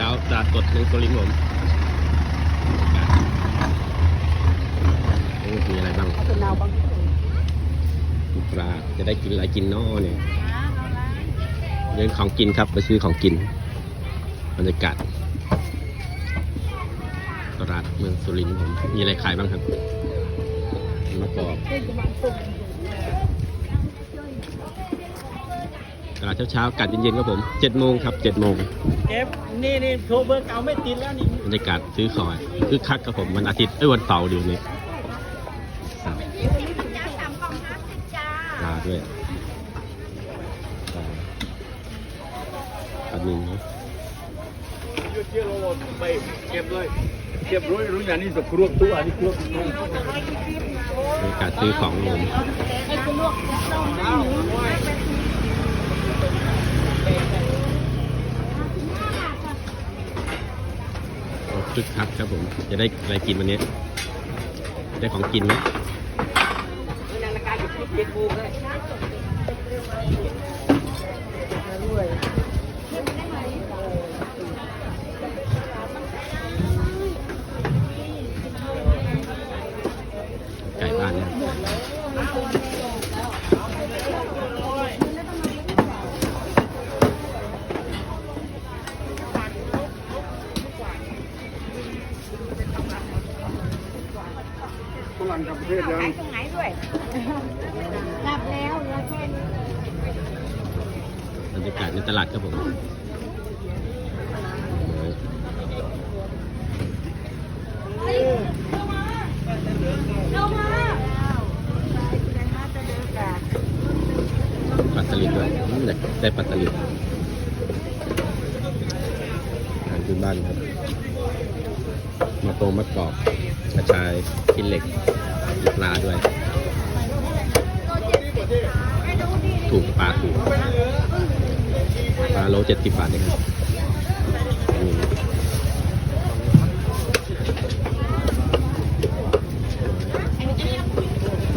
เช้าตลาดสดเมืองสุรินทร์ผมมีอะไรบ้างเป็นนาปลาจะได้กินอะไรกินเนอเนี่ยเดินของกินครับไปซื้อของกินบรรยากาศตลาดเมืองสุรินทร์ผมมีอะไรขายบ้างครับมะกอก เล่นประมาณ ตุ่มตลาดเช้าๆอากาศเย็นๆครับผมเจ็ดโมงครับเจ็ดโมงเก็บนี่นี่โทรเบอร์เก่าไม่ติดแล้วนี่บรรยากาศซื้อของคือคักครับผมวันอาทิตย์เอ้ยวันเสาร์เดี๋ยวนี้ปลาด้วยปลาปลาหนึ่งเนอะเชื่อเราไปเก็บเลยเก็บร้อยรู้อย่างนี้จะครวบตัวอันนี้ครวบบรรยากาศซื้อของผมโอ้ คึกคักครับผม จะได้อะไรกินวันนี้ ได้ของกินไหมนาฬิกาอยู่ที่เลยด้วย ไก่บ้านเนี่ย ฝรั่งกับประเทศยัง ตรงไหนด้วยรับแล้วแล้วแค่นี้ บ รรยากาศในตลาดครับผมปลาสลิดด้วยอืมได้ปลาสลิดอาหารพื้นบ้านครับมะโตมะกอกกระชายกินเหล็กปลาด้วย ถูกปลาถูก ลาโลเจ็ดสิบบาทเองครับอืม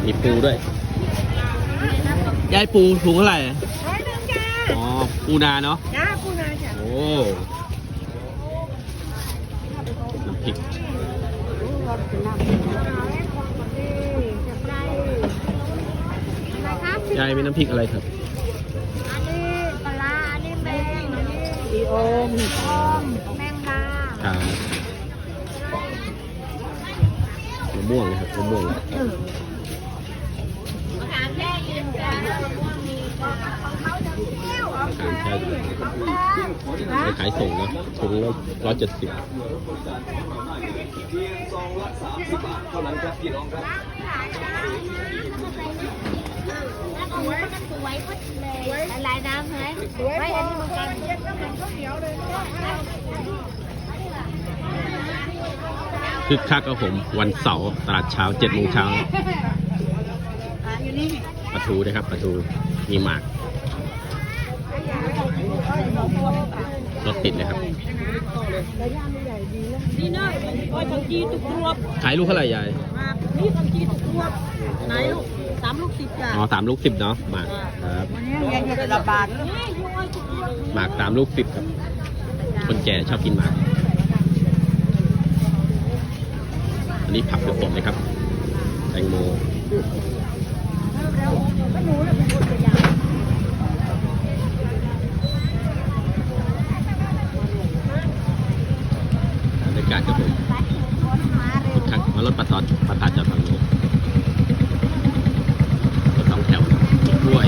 มีปูด้วย ยายปูถุงเท่าไหร่ ร้อยหนึ่งจ้าอ๋อ ปูนาเนาะ จ้าคุณนายจ้ะโอ้ น้ำพริกเราเป็นน้ำเอาแค่คนคนดีจะได้อะไรครับยายมีน้ำพริกอะไรครับ อันนี้ปลาร้าอันนี้แมงอันนี้ อีโอมอมแมงดาครับมะม่วงนะครับมะม่วงถามแค่ยินจ้าของเขาจะเที่ยวเอาทาขายส่งนาะถุงละร้อยเจ็ดสิบส วยสวยพุดเลยหลายน้ำเลยสวยอันนี้มันกันเย็นแล้วมันก็เขียวเลยคึกคักครับผมวันเสาร์ตลาดเช้าเจ็ดโมงเช้าอยู่นี่ปลาทูนะครับปลาทูมีหมากรถติดเลยครับนี่นะโอ้ยบางทีตุกรวบขายลูกเท่าไหร่ยายมานี่บางทีตุกรวบไหนลูก สามลูกสิบจ้ะอ๋อสามลูกสิบเนาะหมากครับวันนี้ยังจะระบาดนี่ยูไอ้ตุกรวบหมากสามลูกสิบครับ คนแก่ชอบกินหมาก อันนี้ผักสดๆเลยครับ แตงโมก็หนูเลยเป็นคนจะยาวบรรยากาศครับผมคึกคักมารถประตอดประตาดจอดฝั่งนู้นรถสองแถ ด้วย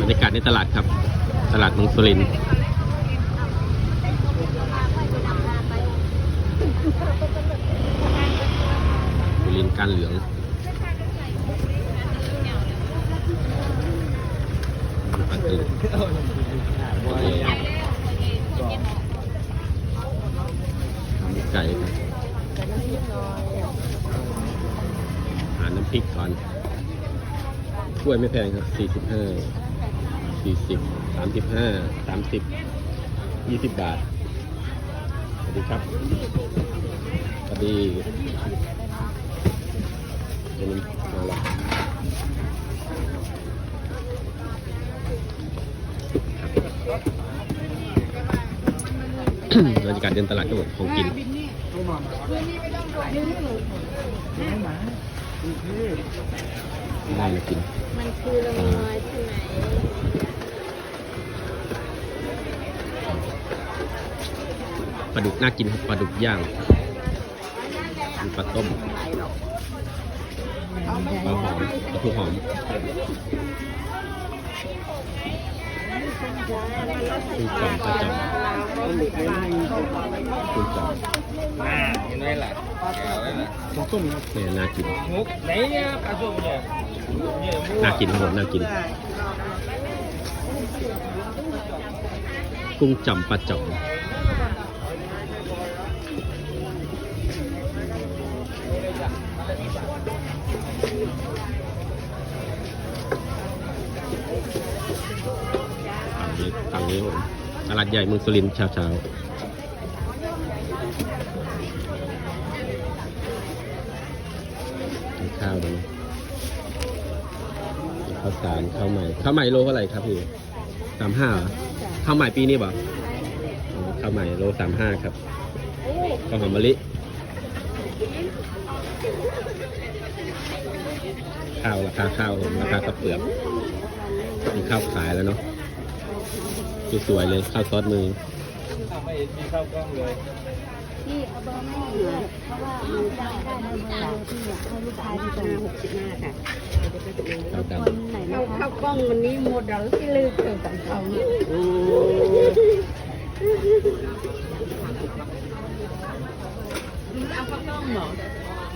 บรรยากาศในตลาดครับ ตลาดเมืองสุรินทร์สุรินทร์การเหลือง ริกก่อนถ้วยไม่แพงครับสี่สิบห้าสี่สิบสามสิบห้าสามสิบยี่สิบบาทสวัสดีครับสวัสดีเดี๋นี้มาละบรรยากาศเดินตลาดก็บอกของกิน ได้มากิน มันคือละมอยใช่ไหมปลาดุกน่ากินครับปลาดุกย่างมีปลาต้มปลาหอมปลาทูหอม คุณจอมปลาจอมคุณจอม à như thế là kéo đấy là เนี่ยน่ากิน ngút đấy nhá cá dụng nhỉ น่ากินครับผมน่ากิน กุ้งจำปลาจ่อม นี้ผมตลาดใหญ่เมืองสุรินทร์เช้าเช้าข้าวด้วยนะข้าวสารข้าวใหม่ข้าวใหม่โลเท่าไหร่ครับพี่สามห้าหรอข้าวใหม่ปีนี้เปล่าอ๋อข้าวใหม่โลสามห้าครับข้าวหอมมะลิข้าวราคาข้าวผมราคาข้าวเปลือกมีข้าวขายแล้วเนาะ สวยๆเลยข้าวซอสมือ mày đi sau con rồi พี่เอาเบอร์แม่เหลือเพราะว่ามันได้ได้ในเบอร์ที่อยากให้ลูกค้าที่ตรงหกสิบห้าค่ะข้าวดคนไหนนะข้าวกล้องวันนี้โมเดลที่ลืมเกิดของเขาเอาข้าวกล้องเหรอ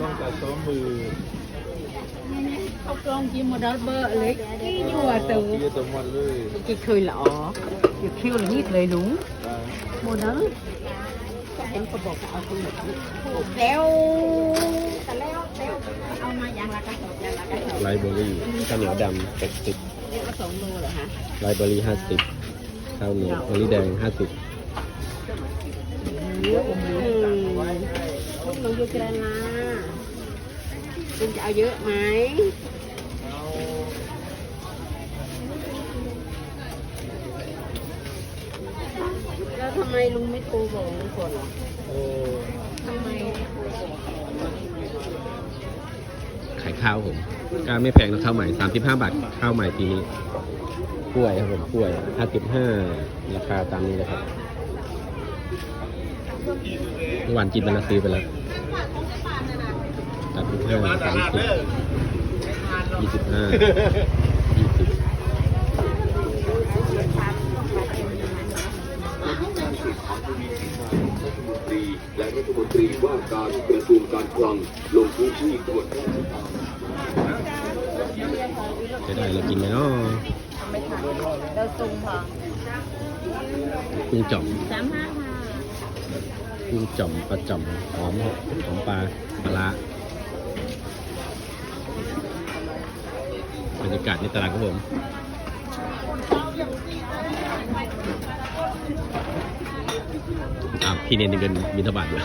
con cá số mừ ข้าวกล้องจีโมเดลเบอร์เล็กที่อยู่อะตู่ kia tôm mặt lưới กี่เคยเหรออยู่คิวเลยนิดเลยลุง à โมเดลเห็นก็บอกว่าเอาตรงไหนแล้วแต่แล้วแล้วเอามาอย่างละกระสอบอย่างละกระสอบำไลเบอรี่ข้าวเหนียวดำหกสิบนี่ก็สองโลเหรอฮะไลเบอรี่ห้าสิบข้าวเหนียวมะลิแดงห้าสิบอืมคุณลงยูเกรนา คุณจะเอาเยอะไหมแล้วทำไมลุงไม่โทรบอกลุงก่อนทำไมขายข้าวผมก็ไม่แพงนะข้าวใหม่สามสิบห้าบาทข้าวใหม่ปีนี้กล้วยครับผมกล้วยห้าสิบห้าราคาตามนี้เลยครับเมื่อวานกินบรรณซื้อไปแล้ว สามสิบห้าสามสิบยี่สิบห้ายี่สิบและรัฐมนตรีว่าการกระทรวงการคลังลงพื้นที่ตรวจจะได้เรากินไหมเนาะเราซุงพอกุ้งจ่อมสามห้าค่ะกุ้งจ่อมปลาจ่อมหอมหอมปลาปลาร้า บรรยากาศในตลาดครับผมอะพี่เนนยังเดินบินทบาทอยู่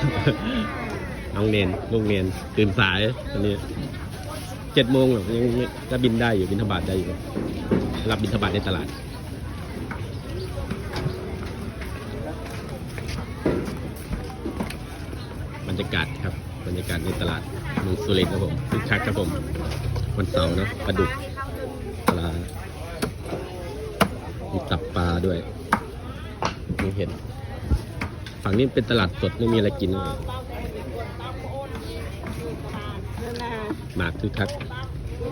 น้องเนนลูกเนนตื่นสายตอนนี้เจ็ดโมงแบบยังยังก็บินได้อยู่บินทบาทได้อยู่ รับบินทบาทในตลาดบรรยากาศครับบรรยากาศในตลาดเมืองสุรินทร์ครับผมคึกคักครับผมวันเสาร์นะปลาดุกปลา มี ตับปลาด้วย มีเห็ด ฝั่งนี้เป็นตลาดสดไม่มีอะไรกินเลยหมากคึกคัก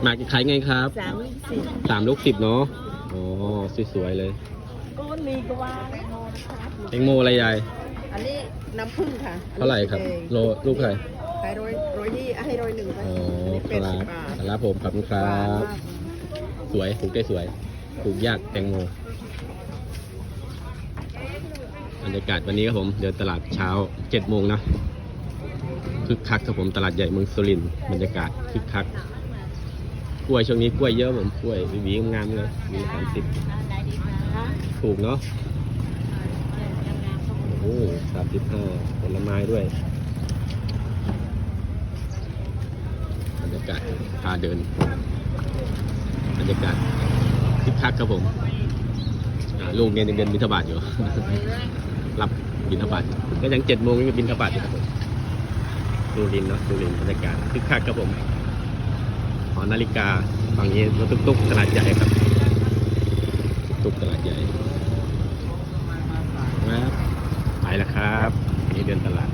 หมากขายไงครับสามสิบสามลูกสิบเนาะอ๋อสวยๆเลยก้นมีก็ว่าแตงโมอะไรยายอันนี้น้ำผึ้งค่ะเท่าไหร่ครับ โลลูกเท่าไหร่ขายร้อยร้อยยี่ให้ร้อยหนึ่งไปอ๋ออันนี้ปเป็ดลาสิบบาทปลาผมขอบคุณครับ สวยปลูกได้สวยปลูกยากแตงโม บรรยากาศวันนี้ครับผมเดินตลาดเช้าเจ็ดโมงนะคึกคักครับผมตลาดใหญ่เมืองสุรินทร์บรรยากาศคึกคักกล้วยช่วงนี้กล้วยเยอะผมกล้วยหวีงามเลยมีสามสิบถูกเนาะโอ้สามสิบห้าผลไม้ด้วยบรรยากาศพาเดิน บรรยากาศคึกคักครับผม ลูกเนี่ยยังเดินมิถบาทอยู่ รับบินทบาทก็ยังเจ็ดโมงยังบินทบาทอยู่ครับผมดูรินทร์เนาะดูรินทร์บรรยากาศคึกคักครับผมหอนาฬิกาฝั่งนี้รถตุ๊กๆขนาดใหญ่ครับ ตุ๊กๆขนาดใหญ่ครับไปแล้วครับ นี่เดินตลาด